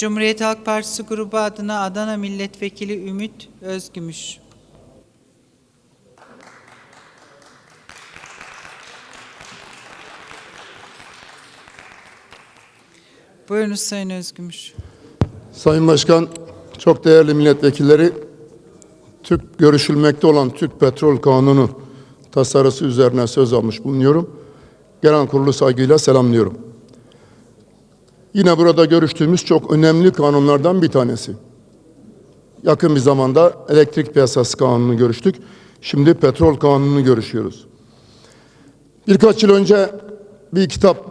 Cumhuriyet Halk Partisi grubu adına Adana Milletvekili Ümit Özgümüş. Buyurunuz Sayın Özgümüş. Sayın Başkan, çok değerli milletvekilleri, Türk görüşülmekte olan Türk Petrol Kanunu tasarısı üzerine söz almış bulunuyorum. Genel kurulu saygıyla selamlıyorum. Yine burada görüştüğümüz çok önemli kanunlardan bir tanesi. Yakın bir zamanda elektrik piyasası kanunu görüştük. Şimdi petrol kanununu görüşüyoruz. Birkaç yıl önce bir kitap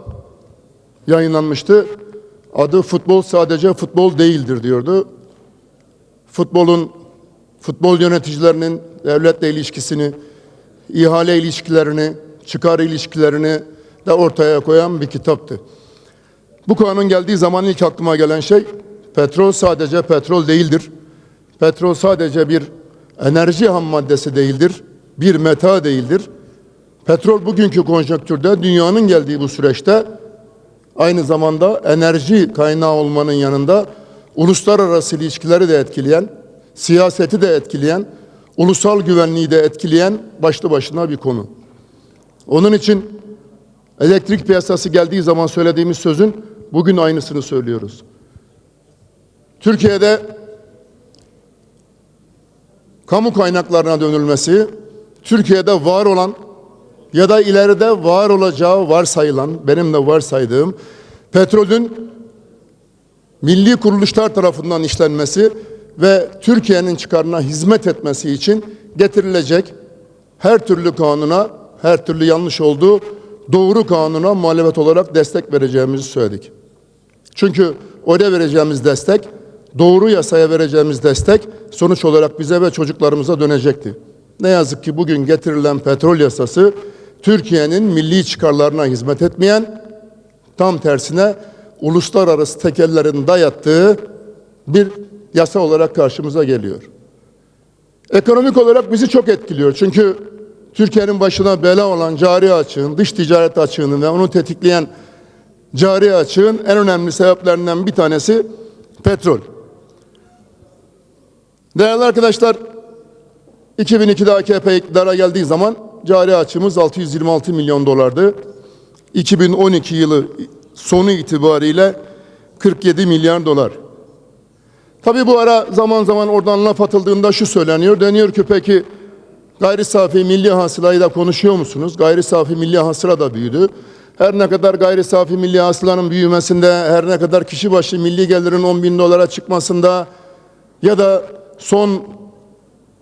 yayınlanmıştı. Adı futbol sadece futbol değildir diyordu. Futbolun, futbol yöneticilerinin devletle ilişkisini, ihale ilişkilerini, çıkar ilişkilerini de ortaya koyan bir kitaptı. Bu kanun geldiği zaman ilk aklıma gelen şey petrol sadece petrol değildir. Petrol sadece bir enerji ham maddesi değildir. Bir meta değildir. Petrol bugünkü konjonktürde dünyanın geldiği bu süreçte aynı zamanda enerji kaynağı olmanın yanında uluslararası ilişkileri de etkileyen, siyaseti de etkileyen, ulusal güvenliği de etkileyen başlı başına bir konu. Onun için elektrik piyasası geldiği zaman söylediğimiz sözün bugün aynısını söylüyoruz. Türkiye'de kamu kaynaklarına dönülmesi, Türkiye'de var olan ya da ileride var olacağı varsayılan, benim de varsaydığım petrolün milli kuruluşlar tarafından işlenmesi ve Türkiye'nin çıkarına hizmet etmesi için getirilecek her türlü kanuna, her türlü yanlış olduğu doğru kanuna muhalefet olarak destek vereceğimizi söyledik. Çünkü oraya vereceğimiz destek, doğru yasaya vereceğimiz destek sonuç olarak bize ve çocuklarımıza dönecekti. Ne yazık ki bugün getirilen petrol yasası Türkiye'nin milli çıkarlarına hizmet etmeyen, tam tersine uluslararası tekellerin dayattığı bir yasa olarak karşımıza geliyor. Ekonomik olarak bizi çok etkiliyor. Çünkü Türkiye'nin başına bela olan cari açığın, dış ticaret açığının ve onu tetikleyen cari açığın en önemli sebeplerinden bir tanesi petrol. Değerli arkadaşlar, 2002'de AKP iktidara geldiği zaman cari açığımız 626 milyon dolardı. 2012 yılı sonu itibariyle 47 milyar dolar. Tabii bu ara zaman zaman oradan laf atıldığında şu söyleniyor. Deniyor ki peki gayri safi milli hasılayı da konuşuyor musunuz? Gayri safi milli hasıla da büyüdü. Her ne kadar gayri safi milli hasılanın büyümesinde, her ne kadar kişi başı milli gelirin 10 bin dolara çıkmasında ya da son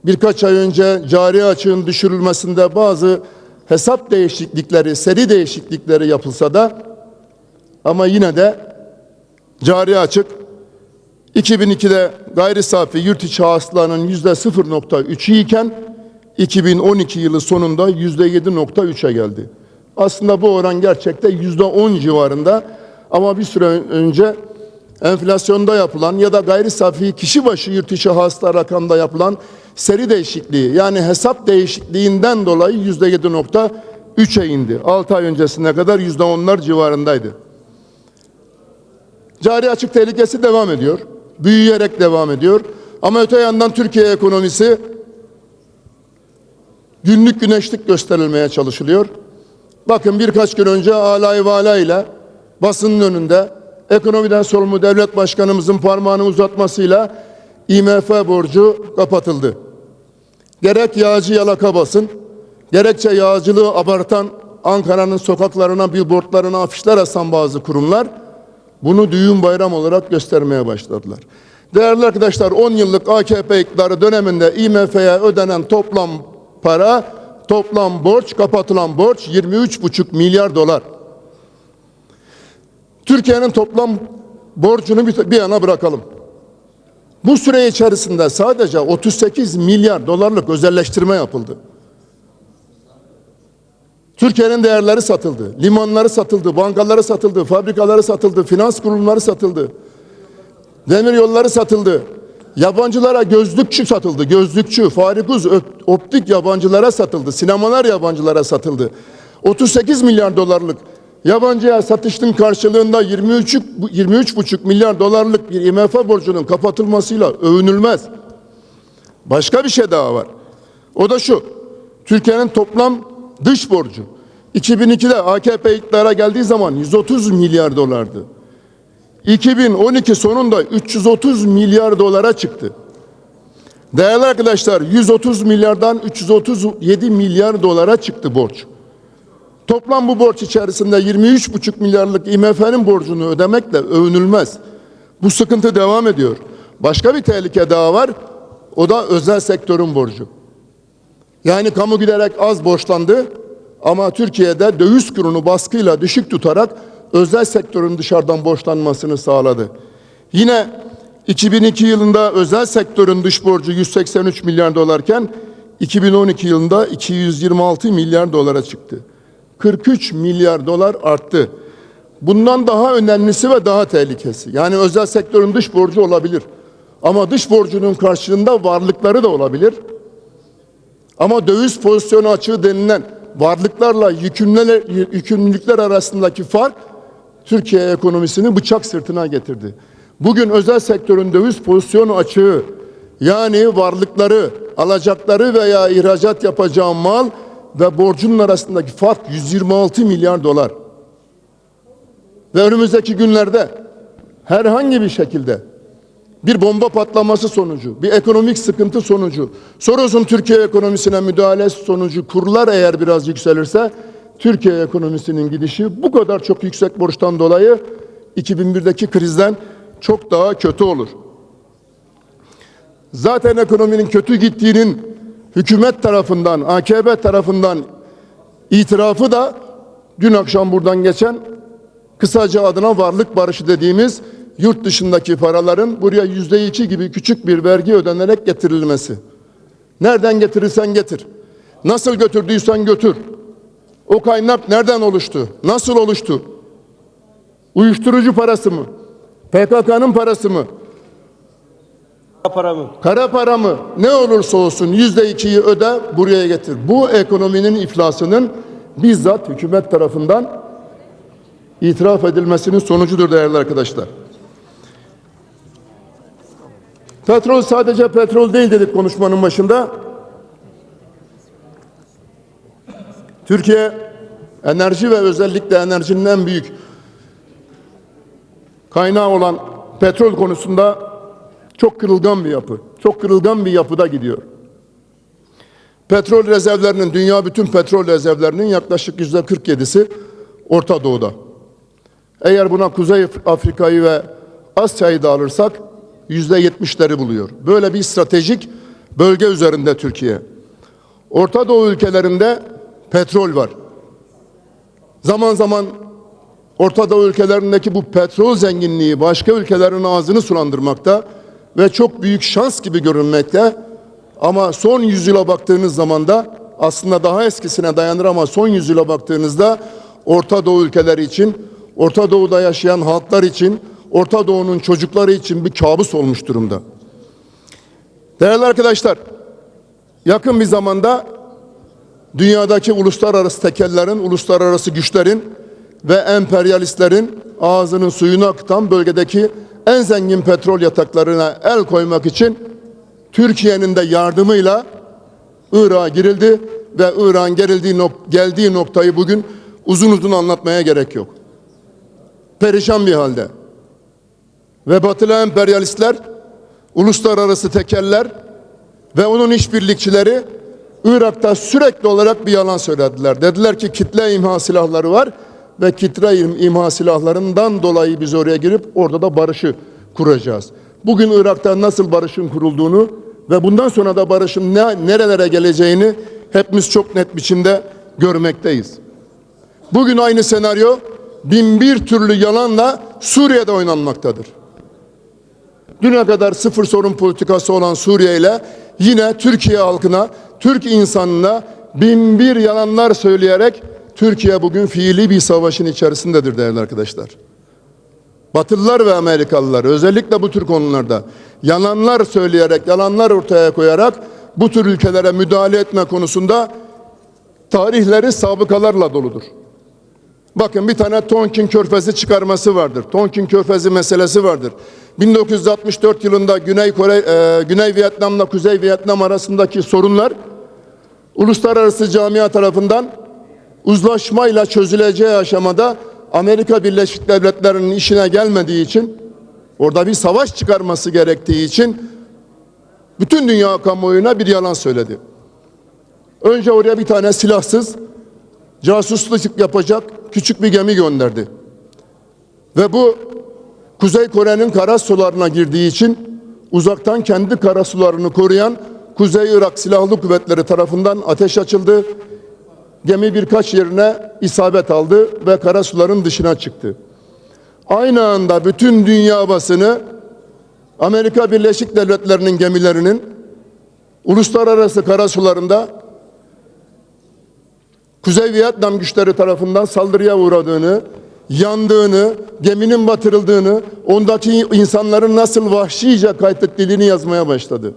birkaç ay önce cari açığın düşürülmesinde bazı hesap değişiklikleri, seri değişiklikleri yapılsa da ama yine de cari açık 2002'de gayri safi yurt içi hasılanın yüzde 0.3'ü iken 2012 yılı sonunda yüzde 7.3'e geldi. Aslında bu oran gerçekte yüzde 10 civarında ama bir süre önce enflasyonda yapılan ya da gayri safi kişi başı yurt içi hasıla rakamda yapılan seri değişikliği yani hesap değişikliğinden dolayı yüzde 7.3'e indi. 6 ay öncesine kadar yüzde 10'lar civarındaydı. Cari açık tehlikesi devam ediyor. Büyüyerek devam ediyor. Ama öte yandan Türkiye ekonomisi günlük güneşlik gösterilmeye çalışılıyor. Bakın birkaç gün önce alay vala ile basının önünde ekonomiden sorumlu devlet başkanımızın parmağını uzatmasıyla IMF borcu kapatıldı. Gerek yağcı yalaka basın, gerekçe yağcılığı abartan Ankara'nın sokaklarına, billboardlarına afişler asan bazı kurumlar bunu düğün bayram olarak göstermeye başladılar. Değerli arkadaşlar 10 yıllık AKP iktidarı döneminde IMF'ye ödenen toplam para, toplam borç, kapatılan borç 23,5 milyar dolar. Türkiye'nin toplam borcunu bir, bir yana bırakalım. Bu süre içerisinde sadece 38 milyar dolarlık özelleştirme yapıldı. Türkiye'nin değerleri satıldı, limanları satıldı, bankaları satıldı, fabrikaları satıldı, finans kurumları satıldı, demir yolları satıldı. Yabancılara gözlükçü satıldı, gözlükçü, farikuz, optik yabancılara satıldı, sinemalar yabancılara satıldı. 38 milyar dolarlık yabancıya satışın karşılığında 23 23,5 milyar dolarlık bir IMF borcunun kapatılmasıyla övünülmez. Başka bir şey daha var. O da şu. Türkiye'nin toplam dış borcu 2002'de AKP iktidara geldiği zaman 130 milyar dolardı. 2012 sonunda 330 milyar dolara çıktı. Değerli arkadaşlar 130 milyardan 337 milyar dolara çıktı borç. Toplam bu borç içerisinde 23,5 milyarlık IMF'nin borcunu ödemekle övünülmez. Bu sıkıntı devam ediyor. Başka bir tehlike daha var. O da özel sektörün borcu. Yani kamu giderek az borçlandı ama Türkiye'de döviz kurunu baskıyla düşük tutarak özel sektörün dışarıdan borçlanmasını sağladı. Yine 2002 yılında özel sektörün dış borcu 183 milyar dolarken 2012 yılında 226 milyar dolara çıktı. 43 milyar dolar arttı. Bundan daha önemlisi ve daha tehlikesi. Yani özel sektörün dış borcu olabilir. Ama dış borcunun karşılığında varlıkları da olabilir. Ama döviz pozisyonu açığı denilen varlıklarla yükümlülükler arasındaki fark Türkiye ekonomisini bıçak sırtına getirdi. Bugün özel sektörün döviz pozisyonu açığı yani varlıkları, alacakları veya ihracat yapacağı mal ve borcunun arasındaki fark 126 milyar dolar. Ve önümüzdeki günlerde herhangi bir şekilde bir bomba patlaması sonucu, bir ekonomik sıkıntı sonucu, Soros'un Türkiye ekonomisine müdahalesi sonucu kurlar eğer biraz yükselirse Türkiye ekonomisinin gidişi bu kadar çok yüksek borçtan dolayı 2001'deki krizden çok daha kötü olur. Zaten ekonominin kötü gittiğinin hükümet tarafından, AKP tarafından itirafı da dün akşam buradan geçen kısaca adına varlık barışı dediğimiz yurt dışındaki paraların buraya yüzde iki gibi küçük bir vergi ödenerek getirilmesi. Nereden getirirsen getir. Nasıl götürdüysen götür. O kaynak nereden oluştu? Nasıl oluştu? Uyuşturucu parası mı? PKK'nın parası mı? para mı? Kara para mı? Ne olursa olsun yüzde ikiyi öde buraya getir. Bu ekonominin iflasının bizzat hükümet tarafından itiraf edilmesinin sonucudur değerli arkadaşlar. Petrol sadece petrol değil dedik konuşmanın başında. Türkiye enerji ve özellikle enerjinin en büyük kaynağı olan petrol konusunda çok kırılgan bir yapı. Çok kırılgan bir yapıda gidiyor. Petrol rezervlerinin, dünya bütün petrol rezervlerinin yaklaşık yüzde 47'si Orta Doğu'da. Eğer buna Kuzey Afrika'yı ve Asya'yı da alırsak yüzde 70'leri buluyor. Böyle bir stratejik bölge üzerinde Türkiye. Orta Doğu ülkelerinde petrol var. Zaman zaman Orta Doğu ülkelerindeki bu petrol zenginliği başka ülkelerin ağzını sulandırmakta ve çok büyük şans gibi görünmekte. Ama son yüzyıla baktığınız zaman da aslında daha eskisine dayanır ama son yüzyıla baktığınızda Orta Doğu ülkeleri için, Orta Doğu'da yaşayan halklar için, Orta Doğu'nun çocukları için bir kabus olmuş durumda. Değerli arkadaşlar, yakın bir zamanda dünyadaki uluslararası tekellerin, uluslararası güçlerin ve emperyalistlerin ağzının suyunu akıtan bölgedeki en zengin petrol yataklarına el koymak için Türkiye'nin de yardımıyla Irak'a girildi ve Irak'ın geldiği, nok- geldiği noktayı bugün uzun uzun anlatmaya gerek yok. Perişan bir halde. Ve batılı emperyalistler, uluslararası tekeller ve onun işbirlikçileri Irak'ta sürekli olarak bir yalan söylediler. Dediler ki kitle imha silahları var ve kitle im- imha silahlarından dolayı biz oraya girip orada da barışı kuracağız. Bugün Irak'ta nasıl barışın kurulduğunu ve bundan sonra da barışın ne, nerelere geleceğini hepimiz çok net biçimde görmekteyiz. Bugün aynı senaryo bin bir türlü yalanla Suriye'de oynanmaktadır. Düne kadar sıfır sorun politikası olan Suriye ile yine Türkiye halkına, Türk insanına bin bir yalanlar söyleyerek Türkiye bugün fiili bir savaşın içerisindedir değerli arkadaşlar. Batılılar ve Amerikalılar özellikle bu tür konularda yalanlar söyleyerek, yalanlar ortaya koyarak bu tür ülkelere müdahale etme konusunda tarihleri sabıkalarla doludur. Bakın bir tane Tonkin Körfezi çıkarması vardır. Tonkin Körfezi meselesi vardır. 1964 yılında Güney Kore, e, Güney Vietnam'la Kuzey Vietnam arasındaki sorunlar uluslararası camia tarafından uzlaşmayla çözüleceği aşamada Amerika Birleşik Devletleri'nin işine gelmediği için orada bir savaş çıkarması gerektiği için bütün dünya kamuoyuna bir yalan söyledi. Önce oraya bir tane silahsız casusluk yapacak küçük bir gemi gönderdi. Ve bu Kuzey Kore'nin kara sularına girdiği için uzaktan kendi kara sularını koruyan Kuzey Irak Silahlı Kuvvetleri tarafından ateş açıldı. Gemi birkaç yerine isabet aldı ve kara suların dışına çıktı. Aynı anda bütün dünya basını Amerika Birleşik Devletleri'nin gemilerinin uluslararası kara sularında Kuzey Vietnam güçleri tarafından saldırıya uğradığını, yandığını, geminin batırıldığını, ondaki insanların nasıl vahşice kaydettiğini yazmaya başladı.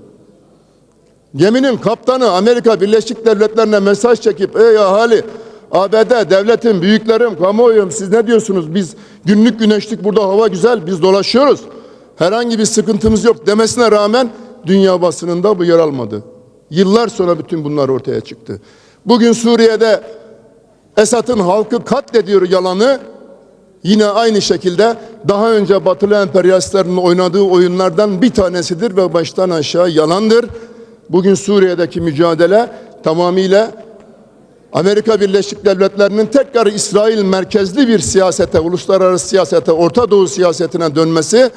Geminin kaptanı Amerika Birleşik Devletleri'ne mesaj çekip ey ahali ABD devletim, büyüklerim, kamuoyum siz ne diyorsunuz? Biz günlük güneşlik burada hava güzel biz dolaşıyoruz. Herhangi bir sıkıntımız yok demesine rağmen dünya basınında bu yer almadı. Yıllar sonra bütün bunlar ortaya çıktı. Bugün Suriye'de Esad'ın halkı katlediyor yalanı yine aynı şekilde daha önce batılı emperyalistlerin oynadığı oyunlardan bir tanesidir ve baştan aşağı yalandır. Bugün Suriye'deki mücadele tamamıyla Amerika Birleşik Devletleri'nin tekrar İsrail merkezli bir siyasete, uluslararası siyasete, Orta Doğu siyasetine dönmesi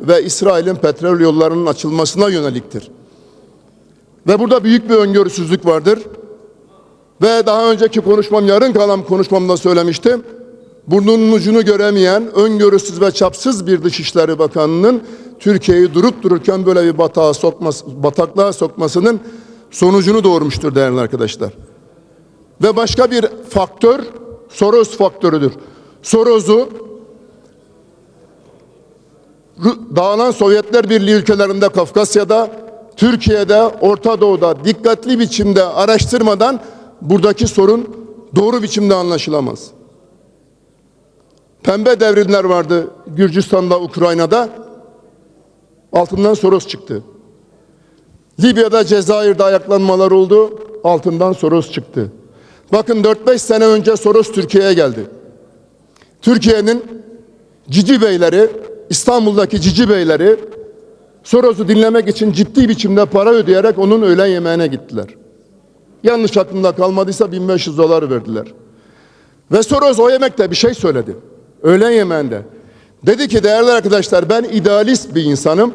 ve İsrail'in petrol yollarının açılmasına yöneliktir. Ve burada büyük bir öngörüsüzlük vardır. Ve daha önceki konuşmam, yarın kalan konuşmamda söylemiştim. Burnunun ucunu göremeyen, öngörüsüz ve çapsız bir Dışişleri Bakanı'nın Türkiye'yi durup dururken böyle bir batağa sokması, bataklığa sokmasının sonucunu doğurmuştur değerli arkadaşlar. Ve başka bir faktör Soros faktörüdür. Soros'u dağılan Sovyetler Birliği ülkelerinde Kafkasya'da, Türkiye'de, Orta Doğu'da dikkatli biçimde araştırmadan buradaki sorun doğru biçimde anlaşılamaz. Pembe devrimler vardı Gürcistan'da, Ukrayna'da. Altından Soros çıktı. Libya'da, Cezayir'de ayaklanmalar oldu. Altından Soros çıktı. Bakın 4-5 sene önce Soros Türkiye'ye geldi. Türkiye'nin cici beyleri, İstanbul'daki cici beyleri Soros'u dinlemek için ciddi biçimde para ödeyerek onun öğlen yemeğine gittiler. Yanlış aklımda kalmadıysa 1500 dolar verdiler. Ve Soros o yemekte bir şey söyledi. Öğlen yemeğinde. Dedi ki değerli arkadaşlar ben idealist bir insanım.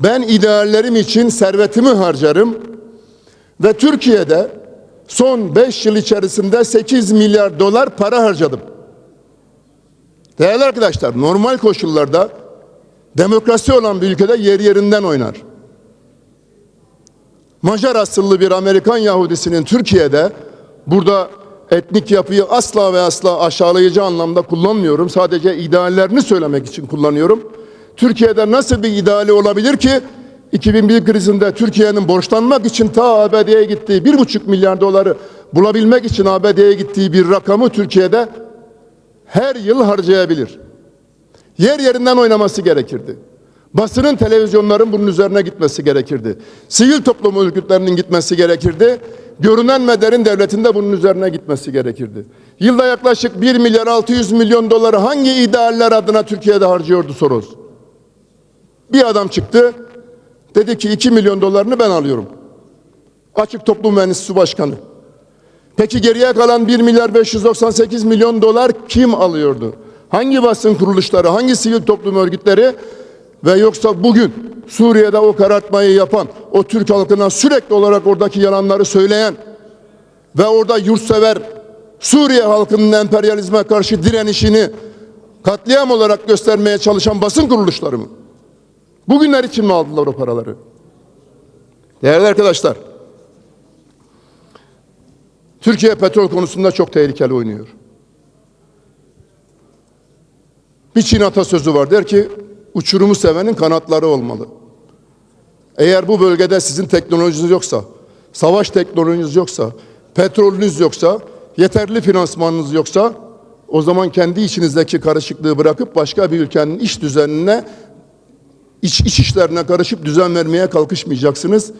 Ben ideallerim için servetimi harcarım. Ve Türkiye'de son 5 yıl içerisinde 8 milyar dolar para harcadım. Değerli arkadaşlar normal koşullarda demokrasi olan bir ülkede yer yerinden oynar. Macar asıllı bir Amerikan Yahudisinin Türkiye'de burada etnik yapıyı asla ve asla aşağılayıcı anlamda kullanmıyorum. Sadece ideallerini söylemek için kullanıyorum. Türkiye'de nasıl bir ideali olabilir ki 2001 krizinde Türkiye'nin borçlanmak için ta ABD'ye gittiği bir buçuk milyar doları bulabilmek için ABD'ye gittiği bir rakamı Türkiye'de her yıl harcayabilir. Yer yerinden oynaması gerekirdi. Basının, televizyonların bunun üzerine gitmesi gerekirdi. Sivil toplum örgütlerinin gitmesi gerekirdi. Görünen ve derin devletin de bunun üzerine gitmesi gerekirdi. Yılda yaklaşık 1 milyar 600 milyon doları hangi idealler adına Türkiye'de harcıyordu Soros? Bir adam çıktı. Dedi ki 2 milyon dolarını ben alıyorum. Açık Toplum Mühendisliği Başkanı. Peki geriye kalan 1 milyar 598 milyon dolar kim alıyordu? Hangi basın kuruluşları, hangi sivil toplum örgütleri ve yoksa bugün Suriye'de o karartmayı yapan, o Türk halkına sürekli olarak oradaki yalanları söyleyen ve orada yurtsever Suriye halkının emperyalizme karşı direnişini katliam olarak göstermeye çalışan basın kuruluşları mı? Bugünler için mi aldılar o paraları? Değerli arkadaşlar, Türkiye petrol konusunda çok tehlikeli oynuyor. Bir Çin atasözü var der ki uçurumu sevenin kanatları olmalı. Eğer bu bölgede sizin teknolojiniz yoksa, savaş teknolojiniz yoksa, petrolünüz yoksa, yeterli finansmanınız yoksa O zaman kendi içinizdeki karışıklığı bırakıp başka bir ülkenin iş düzenine, iç, iç işlerine karışıp düzen vermeye kalkışmayacaksınız.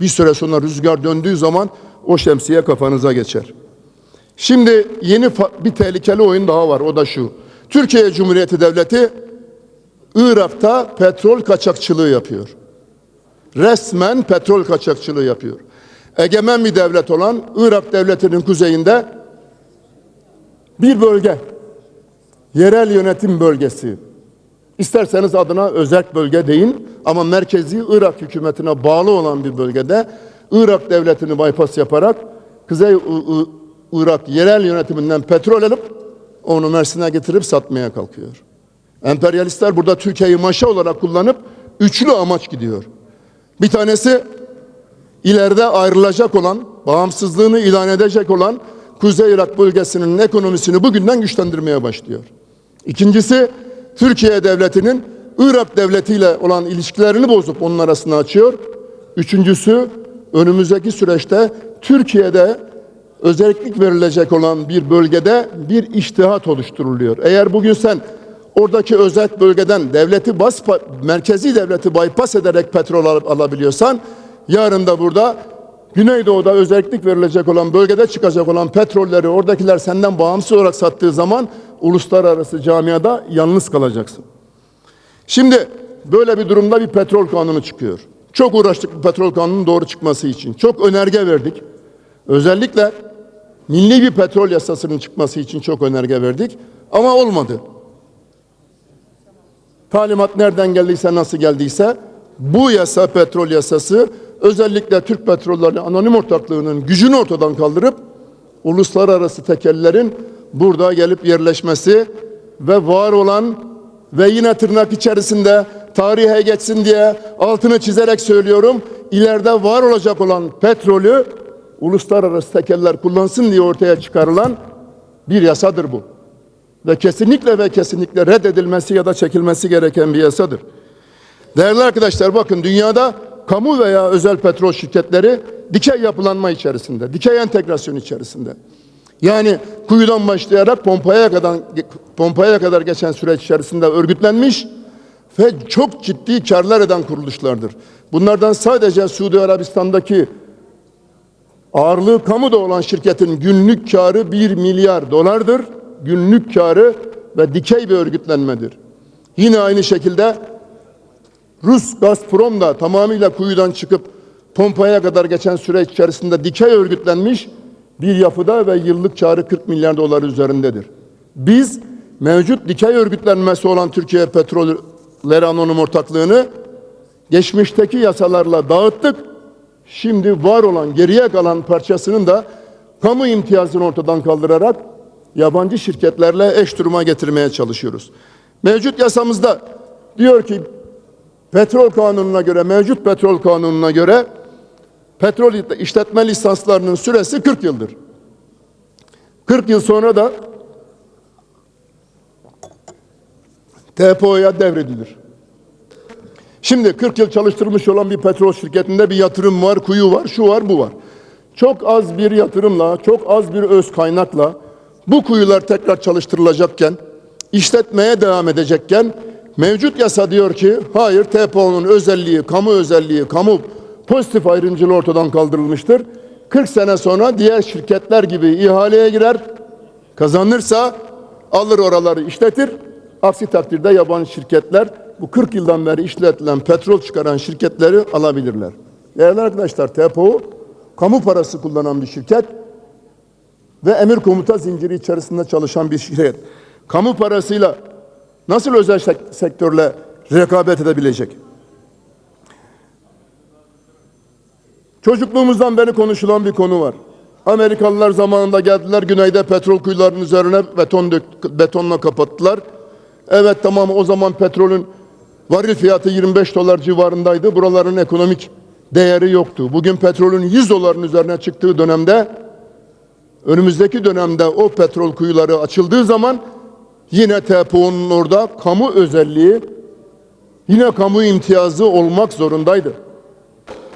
Bir süre sonra rüzgar döndüğü zaman o şemsiye kafanıza geçer. Şimdi yeni bir tehlikeli oyun daha var. O da şu. Türkiye Cumhuriyeti Devleti Irak'ta petrol kaçakçılığı yapıyor. Resmen petrol kaçakçılığı yapıyor. Egemen bir devlet olan Irak devletinin kuzeyinde bir bölge, yerel yönetim bölgesi. İsterseniz adına özerk bölge deyin ama merkezi Irak hükümetine bağlı olan bir bölgede Irak devletini bypass yaparak Kuzey Irak yerel yönetiminden petrol alıp onu Mersin'e getirip satmaya kalkıyor. Emperyalistler burada Türkiye'yi maşa olarak kullanıp üçlü amaç gidiyor. Bir tanesi ileride ayrılacak olan, bağımsızlığını ilan edecek olan Kuzey Irak bölgesinin ekonomisini bugünden güçlendirmeye başlıyor. İkincisi Türkiye devletinin Irak devletiyle olan ilişkilerini bozup onun arasını açıyor. Üçüncüsü önümüzdeki süreçte Türkiye'de özellik verilecek olan bir bölgede bir iştihat oluşturuluyor. Eğer bugün sen oradaki özel bölgeden devleti bas, merkezi devleti bypass ederek petrol al- alabiliyorsan yarın da burada Güneydoğu'da özellik verilecek olan bölgede çıkacak olan petrolleri oradakiler senden bağımsız olarak sattığı zaman uluslararası camiada yalnız kalacaksın. Şimdi böyle bir durumda bir petrol kanunu çıkıyor. Çok uğraştık bu petrol kanunun doğru çıkması için. Çok önerge verdik. Özellikle milli bir petrol yasasının çıkması için çok önerge verdik. Ama olmadı. Talimat nereden geldiyse nasıl geldiyse bu yasa petrol yasası özellikle Türk Petrolleri Anonim Ortaklığı'nın gücünü ortadan kaldırıp uluslararası tekellerin burada gelip yerleşmesi ve var olan ve yine tırnak içerisinde tarihe geçsin diye altını çizerek söylüyorum. ileride var olacak olan petrolü uluslararası tekeller kullansın diye ortaya çıkarılan bir yasadır bu. Ve kesinlikle ve kesinlikle reddedilmesi ya da çekilmesi gereken bir yasadır. Değerli arkadaşlar bakın dünyada kamu veya özel petrol şirketleri dikey yapılanma içerisinde, dikey entegrasyon içerisinde. Yani kuyudan başlayarak pompaya kadar pompaya kadar geçen süreç içerisinde örgütlenmiş ve çok ciddi karlar eden kuruluşlardır. Bunlardan sadece Suudi Arabistan'daki ağırlığı kamuda olan şirketin günlük karı 1 milyar dolardır. Günlük karı ve dikey bir örgütlenmedir. Yine aynı şekilde Rus Gazprom da tamamıyla kuyudan çıkıp pompaya kadar geçen süreç içerisinde dikey örgütlenmiş bir yapıda ve yıllık karı 40 milyar dolar üzerindedir. Biz mevcut dikey örgütlenmesi olan Türkiye Petrolleri Anonim Ortaklığı'nı geçmişteki yasalarla dağıttık. Şimdi var olan geriye kalan parçasının da kamu imtiyazını ortadan kaldırarak yabancı şirketlerle eş duruma getirmeye çalışıyoruz. Mevcut yasamızda diyor ki petrol kanununa göre, mevcut petrol kanununa göre petrol işletme lisanslarının süresi 40 yıldır. 40 yıl sonra da TPO'ya devredilir. Şimdi 40 yıl çalıştırmış olan bir petrol şirketinde bir yatırım var, kuyu var, şu var, bu var. Çok az bir yatırımla, çok az bir öz kaynakla bu kuyular tekrar çalıştırılacakken, işletmeye devam edecekken mevcut yasa diyor ki hayır TPO'nun özelliği, kamu özelliği, kamu pozitif ayrımcılığı ortadan kaldırılmıştır. 40 sene sonra diğer şirketler gibi ihaleye girer, kazanırsa alır oraları işletir. Aksi takdirde yabancı şirketler bu 40 yıldan beri işletilen petrol çıkaran şirketleri alabilirler. Değerli arkadaşlar TPO kamu parası kullanan bir şirket ve emir komuta zinciri içerisinde çalışan bir şirket. Kamu parasıyla nasıl özel sek- sektörle rekabet edebilecek? Çocukluğumuzdan beri konuşulan bir konu var. Amerikalılar zamanında geldiler güneyde petrol kuyularının üzerine beton dök, betonla kapattılar. Evet tamam o zaman petrolün varil fiyatı 25 dolar civarındaydı. Buraların ekonomik değeri yoktu. Bugün petrolün 100 doların üzerine çıktığı dönemde önümüzdeki dönemde o petrol kuyuları açıldığı zaman yine TPO'nun orada kamu özelliği yine kamu imtiyazı olmak zorundaydı.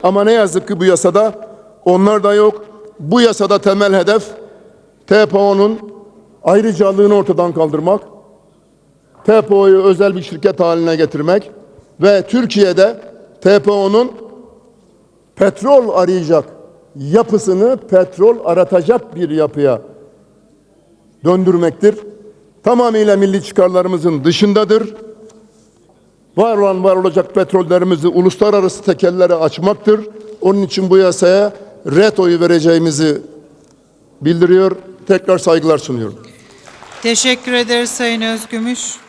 Ama ne yazık ki bu yasada onlar da yok. Bu yasada temel hedef TPO'nun ayrıcalığını ortadan kaldırmak, TPO'yu özel bir şirket haline getirmek ve Türkiye'de TPO'nun petrol arayacak yapısını petrol aratacak bir yapıya döndürmektir. Tamamıyla milli çıkarlarımızın dışındadır. Var olan var olacak petrollerimizi uluslararası tekellere açmaktır. Onun için bu yasaya ret oyu vereceğimizi bildiriyor. Tekrar saygılar sunuyorum. Teşekkür ederiz Sayın Özgümüş.